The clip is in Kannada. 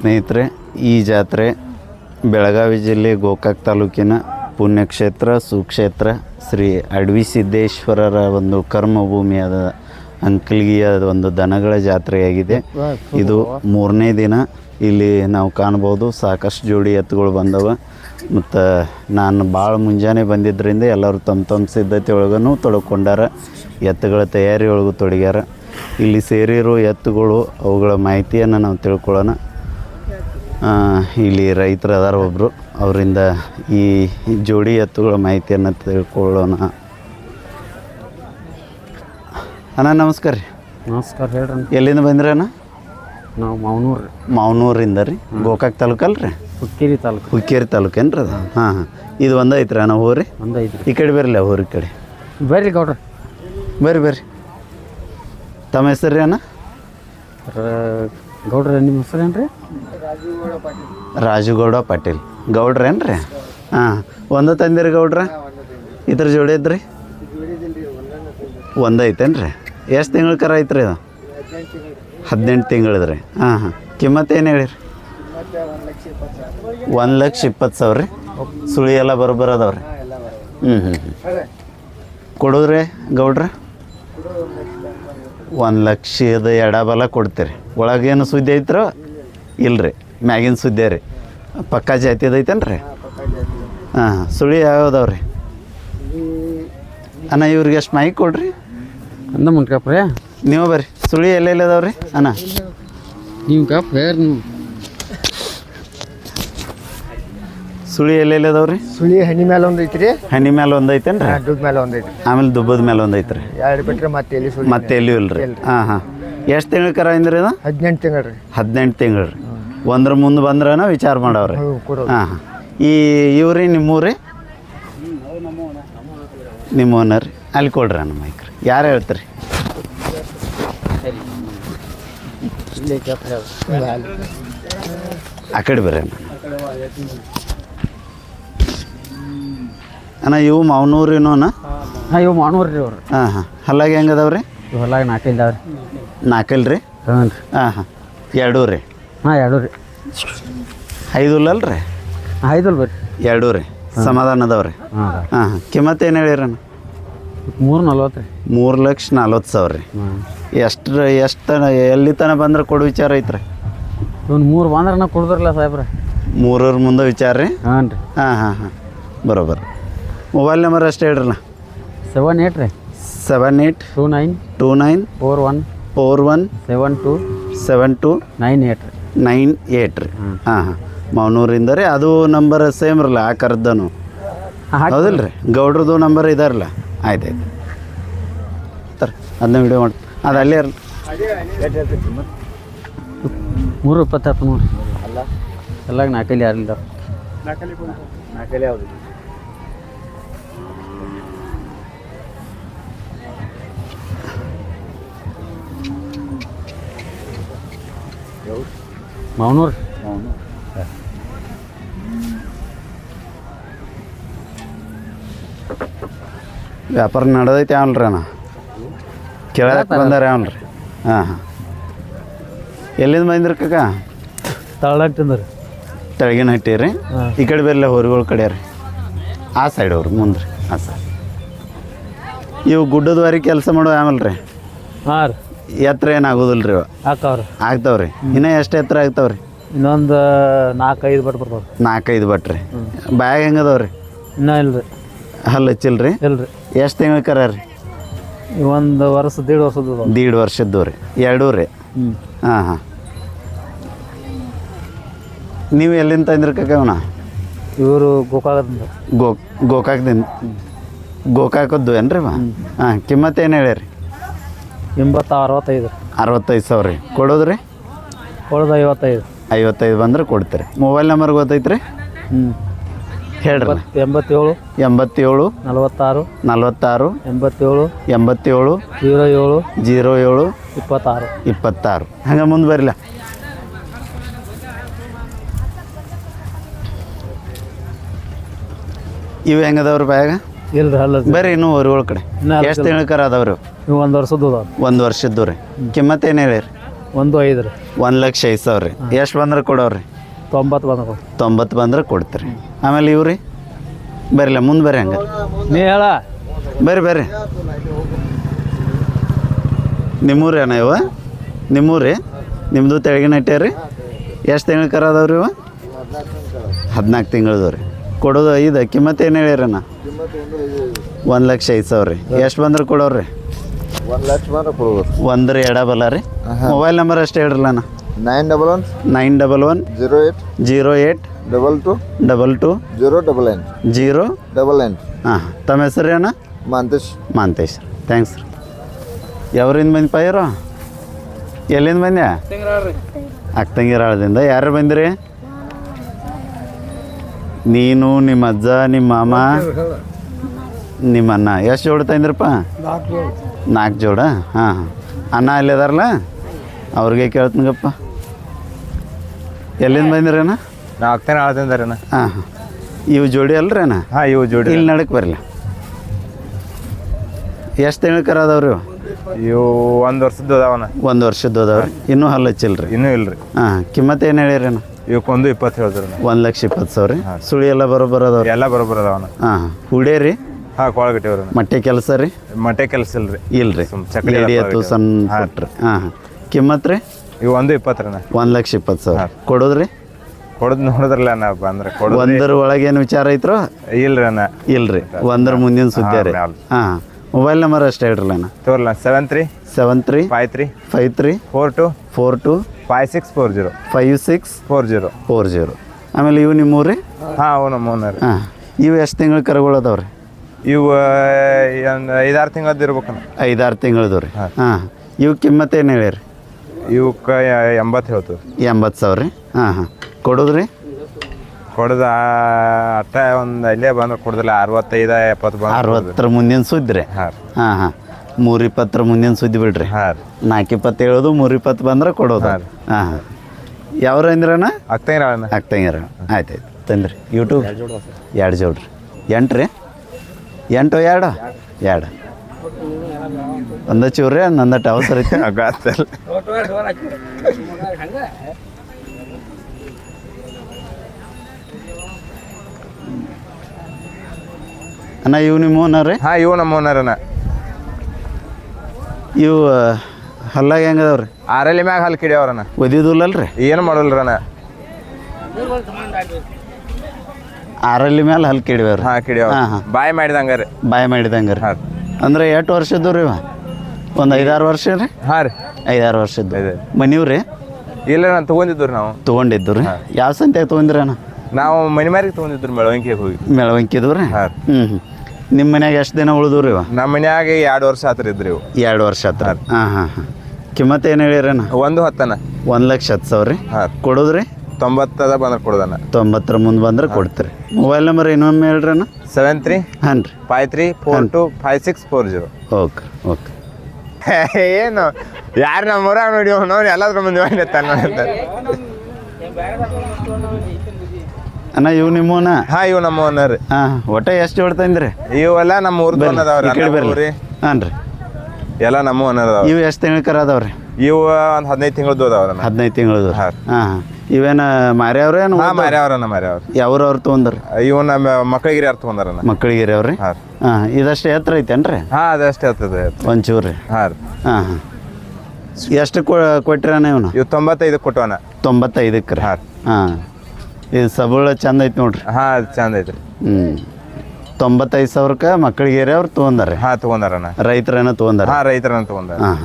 ಸ್ನೇಹಿತರೆ, ಈ ಜಾತ್ರೆ ಬೆಳಗಾವಿ ಜಿಲ್ಲೆ ಗೋಕಾಕ್ ತಾಲೂಕಿನ ಪುಣ್ಯಕ್ಷೇತ್ರ, ಸುಕ್ಷೇತ್ರ ಶ್ರೀ ಅಡವಿ ಸಿದ್ದೇಶ್ವರರ ಒಂದು ಕರ್ಮಭೂಮಿಯಾದ ಅಂಕಲ್ಗಿಯ ಒಂದು ದನಗಳ ಜಾತ್ರೆಯಾಗಿದೆ. ಇದು ಮೂರನೇ ದಿನ ಇಲ್ಲಿ ನಾವು ಕಾಣ್ಬೋದು ಸಾಕಷ್ಟು ಜೋಡಿ ಎತ್ತುಗಳು ಬಂದವ. ಮತ್ತು ನಾನು ಭಾಳ ಮುಂಜಾನೆ ಬಂದಿದ್ದರಿಂದ ಎಲ್ಲರೂ ತಮ್ಮ ತಮ್ಮ ಸಿದ್ಧತೆ ಒಳಗೂ ತೊಡ್ಕೊಂಡಾರ ಎತ್ತುಗಳ ತಯಾರಿ ಒಳಗೂ ತೊಡಗ್ಯಾರ. ಇಲ್ಲಿ ಸೇರಿರೋ ಎತ್ತುಗಳು ಅವುಗಳ ಮಾಹಿತಿಯನ್ನು ನಾವು ತಿಳ್ಕೊಳ್ಳೋಣ. ಇಲ್ಲಿ ರೈತರು ಅದಾರ ಒಬ್ಬರು ಅವರಿಂದ ಈ ಜೋಡಿ ಎತ್ತುಗಳ ಮಾಹಿತಿಯನ್ನು ತಿಳ್ಕೊಳ್ಳೋಣ. ಅಣ್ಣ ನಮಸ್ಕಾರ ರೀ. ನಮಸ್ಕಾರ ಹೇಳ್ರಿ ಎಲ್ಲಿಂದ ಬಂದ್ರಿ ಅಣ್ಣ? ನಾವು ಮಾವನೂರು ಮಾವನೂರಿಂದ ರೀ. ಗೋಕಾಕ್ ತಾಲೂಕಲ್ಲ ರೀ ಹುಕ್ಕೇರಿ ತಾಲೂಕು. ಹುಕ್ಕೇರಿ ತಾಲೂಕೇನು ರೀ ಅದು? ಹಾಂ ಹಾಂ. ಇದು ಒಂದು ಐತ್ರಿ ಅಣ್ಣ ಹೋರಿ ಒಂದು ಐದು ಈ ಕಡೆ ಬರಲಿ ಹೋರಿ ಈ ಕಡೆ. ಬರ್ರಿ ಗೌಡ್ರ. ಬರ್ರಿ ಬರ್ರಿ. ತಮ್ಮ ಹೆಸರು ರೀ ಅಣ್ಣ? ಗೌಡ್ರ, ನಿಮ್ಮ ಹೆಸರು ಏನು ರೀ ರಾಜುಗೌಡ ಪಾಟೀಲ್. ಗೌಡ್ರೇನು ರೀ ಹಾಂ, ಒಂದು ತಂದಿರಿ ಗೌಡ್ರ? ಇದ್ರ ಜೋಡಿ ಇದ್ರಿ? ಒಂದು ಐತೇನು ರೀ ಎಷ್ಟು ತಿಂಗಳ ಕರ ಐತ್ರಿ ಇದು? ಹದಿನೆಂಟು ತಿಂಗಳದ ರೀ ಹಾಂ ಹಾಂ. ಕಿಮ್ಮತ್ತು ಏನು ಹೇಳಿರಿ? ಒಂದು ಲಕ್ಷ ಇಪ್ಪತ್ತು ಸಾವಿರ ರೀ. ಸುಳಿ ಎಲ್ಲ ಬರೋಬ್ಬರ ಅದಾವ್ರಿ. ಹ್ಞೂ ಹ್ಞೂ ಹ್ಞೂ ಕೊಡೋದ್ರಿ ಗೌಡ್ರ? ಒಂದು ಲಕ್ಷದ ಎಡಬಲ ಕೊಡ್ತೀರಿ. ಒಳಗೇನು ಸುದ್ದಿ ಐತ್ರೋ? ಇಲ್ರಿ. ಮ್ಯಾಗಿನ ಸುದ್ದಿ ರೀ. ಪಕ್ಕಾ ಜಾತಿದ ಐತೇನು ರೀ ಹಾಂ ಸುಳಿ ಸುಳಿ ಯಾವ್ದವ್ರಿ? ಅಣ್ಣ ಇವ್ರಿಗೆ ಎಷ್ಟು ಮಾಹಿತಿ ಕೊಡ್ರಿ? ಅಂದ ಮುಂಟ್ಕಪ್ಪ ರೀ ನೀವು ಬರ್ರಿ. ಸುಳಿ ಎಲ್ಲೆಲ್ಲಿ ಅದಾವ್ರಿ? ಅಣ್ಣ. ನೀವು ಕಪ್ ಹೇರ್ ನೀವು ಸುಳಿ ಎಲ್ಲೆಲ್ಲಿ ಸುಳಿ ಹಣ್ಣಿ ಮೇಲೆ ಒಂದು ಐತ್ರಿ. ಹನಿ ಮೇಲೆ ಒಂದು ಐತೇನು ರೀ ದುಡ್ಡು ಮೇಲೆ ಒಂದು ಐತ್ರಿ. ಆಮೇಲೆ ದುಬ್ಬದ ಮೇಲೆ ಒಂದು ಐತ್ರಿ. ಎರಡು ಬಿಟ್ರೆ ಮತ್ತೆ ಎಲ್ಲಿ ಸುಳಿ ಮತ್ತೆ ಇಲ್ರಿ? ಹಾಂ ಹಾಂ. ಎಷ್ಟು ತಿಂಗಳ ಕರ ಅಂದ್ರಿ ಇದು? ಹದಿನೆಂಟು ತಿಂಗಳು ರೀ. ಹದಿನೆಂಟು ತಿಂಗಳು ರೀ. ಒಂದ್ರ ಮುಂದೆ ಬಂದ್ರನ ವಿಚಾರ ಮಾಡವ್ರಿ. ಕೊಡೋದು. ಹಾಂ ಹಾಂ. ಈ ಇವ್ರಿ ನಿಮ್ಮೂರಿ? ನಿಮ್ಮ ಓನರ್ ರೀ. ಅಲ್ಲಿ ಕೊಡ್ರಿ ನಮ್ಮ ಮೈಕ್ ರೀ. ಯಾರು ಹೇಳ್ತೀರಿ? ಆ ಕಡೆ ಬರ್ರಿ ಅಣ್ಣ. ಅಣ್ಣ ಇವು ಮಾವನೂರಿನೂ ಅಣ್ಣ? ಹಾಂ ಇವು ಮಾವನೂರು ರೀ ಅವ್ರು. ಹಾಂ ಹಾಂ. ಹಲ್ಲಾಗಿ ಹೆಂಗೆ ಅದಾವ ರೀ? ಇವು ಹೊಲಾಗ ನಾಲ್ಕೈದು ಅದಾವ ರೀ. ನಾಲ್ಕಲ್ ರೀ? ಹ್ಞೂ ರೀ. ಹಾಂ ಹಾಂ. ಎರಡೂ ರೀ? ಹಾಂ ಎರಡು ರೀ. ಐದು ಅಲ್ಲ ರೀ ಐದು ಬರ್ರಿ. ಎರಡೂ ರೀ. ಸಮಾಧಾನ ಅದಾವೆ ರೀ? ಹಾಂ ಹಾಂ. ಹಾಂ ಕಿಮ್ಮತ್ತು ಏನು ಹೇಳಿರಣ್ಣ ಮೂರು ನಲ್ವತ್ತು ರೀ. ಮೂರು ಲಕ್ಷ ನಲ್ವತ್ತು ಸಾವಿರ ರೀ. ಎಷ್ಟು ಎಷ್ಟು ಎಲ್ಲಿ ತನಕ ಬಂದ್ರೆ ಕೊಡು ವಿಚಾರ ಐತ್ರಿ? ಇವ್ನು ಮೂರು ಬಂದ್ರೆ ನಾ ಕೊಡ್ದ್ರಲ್ಲ ಸಾಹೇಬ್ರೆ. ಮೂರರ ಮುಂದೆ ವಿಚಾರ ರೀ? ಹಾಂ ರೀ. ಹಾಂ ಹಾಂ ಹಾಂ. ಬರೋಬ್ಬರ. ಮೊಬೈಲ್ ನಂಬರ್ ಅಷ್ಟೇ ಹೇಳ್ರಲ್ಲ ಸೆವೆನ್ ಏಟ್ ರೀ. Seven eight two nine two nine four one four one seven two seven two nine eight ರೀ. ನೈನ್ ಏಯ್ಟ್ ರೀ. ಹಾಂ ಹಾಂ. ಮೌನೂರಿಂದ ರೀ ಅದು ನಂಬರ್ ಸೇಮ್ ಇರಲ್ಲ ಆ ಕರ್ದನು. ಹಾಂ ಹೌದಿಲ್ಲ ರೀ ಗೌಡ್ರದ್ದು ನಂಬರ್ ಇದಾರಲ್ಲ. ಆಯ್ತು ಆಯ್ತು ತರ ಅದನ್ನ ವಿಡಿಯೋ ಮಾಡಿ ಅದು ಅಲ್ಲೇ ಇರಲ್ಲ ಮೂರು ಇಪ್ಪತ್ತತ್ತು ಮೂರು ಅಲ್ಲ ಎಲ್ಲ ನಾಲ್ಕೈಲಿ ಯಾರಿಲ್ಲ ಮಾವನೂರು? ವ್ಯಾಪಾರ ನಡೆದೈತೆ ಅವನ್ರಿ ಅಣ್ಣ? ಕೇಳಕ್ಕೆ ಬಂದಾರ ಅವನ್ರಿ ಹಾಂ ಹಾಂ. ಎಲ್ಲಿಂದ ಬಂದಿರಿ ಕಾಕ? ತಳಗ್ ತಿಂದ್ರಿ. ತೆಳಗಿನ ಹಟ್ಟಿ ರೀ ಈ ಕಡೆ ಬೇರೆ ಹೊರಗಳ ಕಡೆ ರೀ ಆ ಸೈಡ್ ಅವ್ರು ಮುಂದೆ ರೀ ಆ ಸೈಡ್ ಇವು ಗುಡ್ಡದವರೆಗೆ ಕೆಲಸ ಮಾಡೋ ಆಮೇಲೆ ರೀ ಹಾಂ ರೀ. ಎತ್ತರ ಏನಾಗೋದಿಲ್ಲ ರೀ ಹಾಕವ್ರಿ ಆಗ್ತಾವ್ರಿ. ಇನ್ನೂ ಎಷ್ಟು ಎತ್ತರ ಆಗ್ತಾವ್ರಿ? ಇನ್ನೊಂದು ನಾಲ್ಕೈದು ಬಟ್ ಬರ್ತಾವ್ರಿ. ನಾಲ್ಕೈದು ಬಟ್ರಿ. ಬ್ಯಾಗ್ ಹೆಂಗದವ್ರಿ? ರೀ ಇನ್ನೂ ಇಲ್ಲ ರೀ ಹಲ್ಲು ಹಚ್ಚಿಲ್ರಿ? ರೀ ಇಲ್ಲ ರೀ ಎಷ್ಟು ತಿಂಗಳ ಕರ ರೀ ಒಂದು ವರ್ಷ ದೀಡ್ ವರ್ಷದ ದೀಡ್ ವರ್ಷದ್ದು ರೀ. ಎರಡೂ ರೀ? ಹ್ಞೂ ಹಾಂ ಹಾಂ. ನೀವು ಎಲ್ಲಿಂದ ತಂದ್ರಿ ಇವರು ಗೋಕಾಕದಿಂದ. ಗೋ ಗೋಕಾಕದಿಂದ? ಗೋಕಾಕದ್ದು ಏನು ರೀ ಹಾಂ ಕಿಮ್ಮತ್ತೇನು ಏನು ಹೇಳಿರಿ ಎಂಬತ್ತು ಅರವತ್ತೈದು ಅರವತ್ತೈದು ಸಾವಿರ ರೀ. ಕೊಡೋದು ರೀ ಉಳ್ದ ಐವತ್ತೈದು. ಐವತ್ತೈದು ಬಂದ್ರೆ ಕೊಡ್ತೀರಿ. ಮೊಬೈಲ್ ನಂಬರ್ ಗೊತ್ತೈತ್ರಿ? ಹ್ಞೂ ಹೇಳ್ರಿ. ಎಂಬತ್ತೇಳು ಎಂಬತ್ತೇಳು ನಲವತ್ತಾರು ನಲ್ವತ್ತಾರು ಎಂಬತ್ತೇಳು ಎಂಬತ್ತೇಳು ಜೀರೋ ಏಳು ಜೀರೋ ಏಳು ಇಪ್ಪತ್ತಾರು. ಇಪ್ಪತ್ತಾರು. ಹಂಗೆ ಮುಂದೆ ಬರಲಿಲ್ಲ ಇವು ಹೆಂಗದವ್ರಿ ಬ್ಯಾಗ? ಇಲ್ಲ ಅಲ್ಲ ಬರ್ರಿ ಇನ್ನೂ ಊರುಗಳ ಕಡೆ. ಇನ್ನು ಎಷ್ಟು ತಿಂಗಳಕರ ಅದಾವ್ರಿ? ನೀವು ಒಂದು ವರ್ಷದ ಅದಾವ ಒಂದು ವರ್ಷದ್ದು ರೀ. ಕಿಮ್ಮತ್ ಏನು ಹೇಳಿರಿ ಒಂದು ಐದು ರೀ. ಒಂದು ಲಕ್ಷ ಐದು ಸಾವಿರ ರೀ. ಎಷ್ಟು ಬಂದ್ರೆ ಕೊಡೋರಿ ತೊಂಬತ್ತು ಬಂದ್ರೆ ತೊಂಬತ್ತು ಬಂದ್ರೆ ಕೊಡ್ತೀರಿ. ಆಮೇಲೆ ಇವ್ರಿ? ಬರಲ್ಲ ಮುಂದೆ ಬರ್ರಿ ಹಂಗೆ ನೀ ಹೇಳ. ಬರ್ರಿ ಬರ್ರಿ. ನಿಮ್ಮೂರಿ ಅಣ್ಣ ಇವ? ನಿಮ್ಮೂರಿ? ನಿಮ್ಮದು ತೆಳಗಿನ ರೀ ಎಷ್ಟು ತಿಂಗಳು ಕರ ಅದಾವ್ರಿ ಇವ? ಹದಿನಾಲ್ಕು ತಿಂಗಳದವ್ರಿ. ಕೊಡೋದು ಐದು. ಕಿಮ್ಮತ್ ಏನು ಹೇಳಿರಣ್ಣ ಒಂದು ಲಕ್ಷ ಐದು ಸಾವಿರ ರೀ. ಎಷ್ಟು ಬಂದ್ರೆ ಕೊಡೋರಿ ಒಂದು ಲಕ್ಷ ಕೊಡ್ಬೋದು. ಒಂದ್ರ ಎಡಬಲ್ಲ ರೀ? ಮೊಬೈಲ್ ನಂಬರ್ ಅಷ್ಟೇ ಹೇಳ್ರಲ್ಲ ಅಣ್ಣ. Nine double one nine double one zero eight zero eight double two double two zero double nine zero double nine ಹಾಂ ತಮ್ಮ ಹೆಸರು ಅಣ್ಣ? ಮಾಂತೇಶ್. ಮಾಂತೇಶ್. ಥ್ಯಾಂಕ್ಸ್ ರೀ. ಯಾವ್ರಿಂದ ಬಂದು ಪೈರು? ಎಲ್ಲಿಂದ ಬಂದ್ಯಾ? ಅಕ್ಕಂಗಿರಾಳದಿಂದ ಯಾರು ಬಂದಿರಿ? ನೀನು ನಿಮ್ಮ ಅಜ್ಜ ನಿಮ್ಮ ಮಾಮ. ನಿಮ್ಮ ಅಣ್ಣ. ಎಷ್ಟು ಜೋಡ ತಂದ್ರಪ್ಪ? ನಾಲ್ಕು ಜೋಡ. ಹಾಂ ಹಾಂ. ಅಣ್ಣ ಅಲ್ಲಿ ಅದಾರಲ್ಲ? ಅವ್ರಿಗೆ ಕೇಳ್ತೀನಗಪ್ಪ ಎಲ್ಲಿಂದ ಬಂದಿರೇನ ನಾ ಆಗ್ತೇನೆ ಆಳ್ತಿಂದಾರೇನ ಹಾಂ ಹಾಂ. ಇವು ಜೋಡಿ ಅಲ್ರೇನ ಹಾಂ ಇವು ಜೋಡಿ ಇಲ್ಲಿ ನಡಕ್ಕೆ ಬರಲಿ. ಎಷ್ಟು ತಿಂಗಳು ಕರ ಅದಾವ್ರಿ ಇವು? ಒಂದು ವರ್ಷದ್ದು ಅದಾವನ ಒಂದು ವರ್ಷದ್ದು ಅದಾವ್ರಿ ಇನ್ನೂ ಹಲ್ಲು ಹಚ್ಚಿಲ್ರಿ? ಇನ್ನೂ ಇಲ್ರಿ. ಹಾಂ ಕಿಮ್ಮತ್ತು ಏನು ಹೇಳಿರೇನ ಇವಕ್ಕೊಂದು ಇಪ್ಪತ್ತು ಹೇಳಿದ್ರಿ ಒಂದು ಲಕ್ಷ ಇಪ್ಪತ್ತು ಸಾವಿರ ಸುಳಿ ಎಲ್ಲ ಬರೋಬ್ಬರ ಅದಾವ್ರಿ ಎಲ್ಲ ಬರೋಬ್ಬರ ಅದಾವನ ಹಾಂ ಹುಡೇ ರೀ ಹಾಂ ಕೊಳಗಟ್ಟಿವ್ರಿ ಮಟ್ಟೆ ಕೆಲಸ ರೀ? ಮಟ್ಟೆ ಕೆಲಸ ಇಲ್ರಿ. ಇಲ್ರಿ. ಚಕ್ಲಿ ಲೇಡಿ ಸಣ್ಣ ಕೊಟ್ರಿ. ಹಾಂ ಹಾಂ. ಕಿಮ್ಮತ್ ರೀ? ಇವು ಒಂದು ಇಪ್ಪತ್ತರನ ಒಂದು ಲಕ್ಷ ಇಪ್ಪತ್ತು ಸಾವಿರ. ಕೊಡೋದ್ರಿ? ಕೊಡದ್ ನೋಡಿದ್ರಲ್ಲ ನಾ ಬಂದ್ರೆ. ಕೊಡೋದು ಒಂದರ ಒಳಗೆ ಏನು ವಿಚಾರ ಐತ್ರೋ? ಇಲ್ರಿ ಅಣ್ಣ. ಇಲ್ರಿ. ಒಂದರ ಮುಂದಿನ ಸುದ್ದಿ ರೀ. ಹಾಂ ಮೊಬೈಲ್ ನಂಬರ್ ಅಷ್ಟೇ ಹೇಳ್ರಲ್ಲ ಅಣ್ಣ. ತೋರ್ಲ seven three seven three five three five three four two four two five six four zero five six four zero four zero ಆಮೇಲೆ ಇವು ನಿಮ್ಮೂರಿ ಹಾಂ ಅವು ನಮ್ಮ ಓನರ್ ಹಾಂ. ಇವು ಎಷ್ಟು ತಿಂಗಳು ಕರುಗಳು ಅದಾವ್ರಿ ಇವು ಒಂದು ಐದಾರು ತಿಂಗಳದ್ದು ಇರ್ಬೇಕಣ್ಣ. ಐದಾರು ತಿಂಗಳದ್ದು ರೀ. ಹಾಂ. ಇವು ಕಿಮ್ಮತ್ತು ಏನು ಹೇಳಿರಿ? ಇವಕ್ಕೆ ಎಂಬತ್ತು ಹೇಳ್ತೀವಿ. ಎಂಬತ್ತು ಸಾವಿರ ರೀ. ಹಾಂ ಹಾಂ. ಕೊಡೋದ್ರಿ ಕೊಡದ ಅಟ್ಟ ಒಂದು ಅಲ್ಲೇ ಬಂದ್ರೆ ಕೊಡೋದಿಲ್ಲ ಅರವತ್ತೈದು ಎಪ್ಪತ್ತು ಬಂದ್ರೆ ಅರವತ್ತರ ಮುಂದಿನ ಸುದ್ದಿ ರೀ. ಹಾಂ ಹಾಂ ಹಾಂ. ಮೂರು ಇಪ್ಪತ್ತರ ಮುಂದಿನ ಸುದ್ದಿ ಬಿಡ್ರಿ. ಹಾಂ ರೀ. ನಾಲ್ಕು ಇಪ್ಪತ್ತು ಹೇಳೋದು ಮೂರು ಇಪ್ಪತ್ತು ಬಂದ್ರೆ ಕೊಡೋದು. ಹಾಂ ಹಾಂ ಯಾವ್ರ ಅಂದ್ರಣ್ಣ? ಆಗ್ತಂಗಿರ ಆಗ್ತಂಗಿರ ಆಯ್ತು ಆಯ್ತು. ತಂದ್ರಿ. ಯೂಟ್ಯೂಬ್ ಎರಡು ಜೋಡ್ರಿ ಎಂಟು ರೀ? ಎಂಟು ಎರಡು? ಎರಡು. ಒಂದ ಚೂರ್ರಿ ನಂದ ಅವಸರ ಐತೆ ಅಣ್ಣ ಇವು ನಿಮ್ಮ ಓನರ್ ರೀ? ಹಾಂ ಇವು ನಮ್ಮ ಓನರಣ್ಣ ಇವು ಹಲ್ಲಾಗ ಹೆಂಗದವ್ರಿ ಆರಲ್ಲಿ ಮ್ಯಾಗ ಹಲ್ ಕಿಡಿಯವ್ರಣ್ಣ. ಒದಿದುಲ್ಲಲ್ರಿ ಏನು ಮಾಡಲ್ರಣ್ಣ. ಆರಲ್ಲಿ ಮೇಲೆ ಹಲ್ ಕಿಡಿವ್ರಿ ಹಾ ಕಿಡಿಯೋ ಹಾಂ ಹಾಂ. ಬಾಯ್ ಮಾಡಿದಂಗ ರೀ. ಬಾಯ್ ಮಾಡಿದಂಗೆ ರೀ. ಹಾಂ ಅಂದ್ರೆ ಎಷ್ಟು ವರ್ಷದ್ದು ರೀ ಒಂದು ಐದಾರು ವರ್ಷ ರೀ? ಹಾಂ ರೀ. ಐದಾರು ವರ್ಷ ಇದ್ದ ಮನಿವ್ ರೀ? ಇಲ್ಲ ನಾನು ತಗೊಂಡಿದ್ರು ರೀ ನಾವು. ತೊಗೊಂಡಿದ್ದು ರೀ? ಯಾವ ಸಂತ್ಯಾಗ ತಗೊಂಡಿರ ಅಣ್ಣ? ನಾವು ಮನೆ ಮಾರಿಗೆ ತೊಗೊಂಡಿದ್ದು ಮೆಳವಂಕಿಗೆ ಹೋಗಿ. ಮೆಳವಂಕಿ ರೀ? ಹಾಂ. ಹ್ಞೂ ಹ್ಞೂ ನಿಮ್ಮ ಮನ್ಯಾಗ ಎಷ್ಟು ದಿನ ಉಳಿದು ರೀ ಇವ? ನಮ್ಮ ಮನ್ಯಾಗ ಎರಡು ವರ್ಷ ಆತ್ರಿ ಇದ್ರಿ ಇವು. ಎರಡು ವರ್ಷ ಆತ್ರ. ಹಾಂ. ಹಾಂ ಹಾಂ ಕಿಮ್ಮತ್ತು ಏನು ಹೇಳಿರಣ್ಣ ಒಂದು ಹತ್ತನ. ಒಂದು ಲಕ್ಷ ಹತ್ತು ಸಾವಿರ ರೀ? ಹಾಂ. ಕೊಡೋದ್ರಿ? ತೊಂಬತ್ತದ ಬಂದ್ರೆ ಕೊಡ್ದಾನ. ತೊಂಬತ್ತರ ಮುಂದೆ ಬಂದ್ರೆ ಕೊಡ್ತೀರಿ. ಮೊಬೈಲ್ ನಂಬರ್ ಇನ್ನೊಮ್ಮೆ ಹೇಳ್ರಿ ಅಣ್ಣ. ಸೆವೆನ್ ತ್ರೀ ಹಾಂ ರೀ. Five three four two five six four zero okay okay. ಏನು? ಯಾರು ನಮ್ಮ ಊರಾಗ ನೋಡಿ ನೋಡಿ ಎಲ್ಲಾದ್ರೂ ಮುಂದೆ ತಾನ ಅಣ್ಣ ಇವು ನಿಮ್ಮವನ ಹಾಂ ಇವು ನಮ್ಮ ಓನರ್ ಹಾಂ ಒಟ್ಟ ಎಷ್ಟು ಹೊಡ್ತಂದ್ರಿ ಇವೆಲ್ಲ ನಮ್ಮ ಊರ್ದು ಅದಾವ್ರಿ ಈ ಕಡೆ ಬರ್ರಿ. ರೀ ಹಾಂ ರೀ. ಎಲ್ಲ ನಮ್ಮ ಓನರ್ ಅದಾವ ಇವು ಎಷ್ಟು ತಿಂಗಳು ಕರ ಅದಾವ್ರಿ? ಇವು ಒಂದು ಹದಿನೈದು ತಿಂಗಳದ್ದು ಅದಾವ್ರಣ್ಣ ಹದಿನೈದು ತಿಂಗಳದ್ದು ಹಾಂ. ಹಾಂ ಹಾಂ. ಇವೇನ ಮಾರ್ಯಾವ್ರೇನು ಹಾಂ ಮಾರ್ಯಾವ್ರಣ್ಣ ಮಾರ್ಯಾವ್ರ. ಯಾವ್ರವ್ರು ತೊಗೊಂಡ್ರಿ? ಇವು ನಮ್ಮ ಮಕ್ಕಳಿಗೆ ಯಾರು ತೊಗೊಂಡಾರಣ್ಣ ಮಕ್ಕಳಿಗೆ ಅವ್ರಿ? ಹಾಂ ಹಾಂ ಇದಷ್ಟು ಎತ್ತರ ಐತೇನ್ರಿ? ಹಾ ಅದಷ್ಟೇ ಆಗ್ತದೆ ಒಂಚೂರು. ರೀ ಹಾಂ ರೀ. ಹಾಂ ಹಾಂ. ಎಷ್ಟು ಕೊಟ್ಟಿರಣ ಇವನ? ಇವು ತೊಂಬತ್ತೈದು ಕೊಟ್ಟವನ. ತೊಂಬತ್ತೈದಕ್ಕೆ ರೀ? ಹಾಂ ಹಾಂ. ಇದು ಸಬಳ ಚಂದ ಐತಿ ನೋಡ್ರಿ. ಹಾ ಅದು ಚಂದ ಐತ್ರಿ. ಹ್ಞೂ ತೊಂಬತ್ತೈದು ಸಾವಿರಕ್ಕೆ ಮಕ್ಕಳಿಗೆ ಅವ್ರು ತೊಗೊಂಡಾರ? ಹಾಂ ತೊಗೊಂಡಾರಣ್ಣ ರೈತರೇನೋ ತೊಗೊಂಡಾರ? ಹಾಂ ರೈತರನ್ನ ತೊಗೊಂಡಾರ. ಹಾಂ.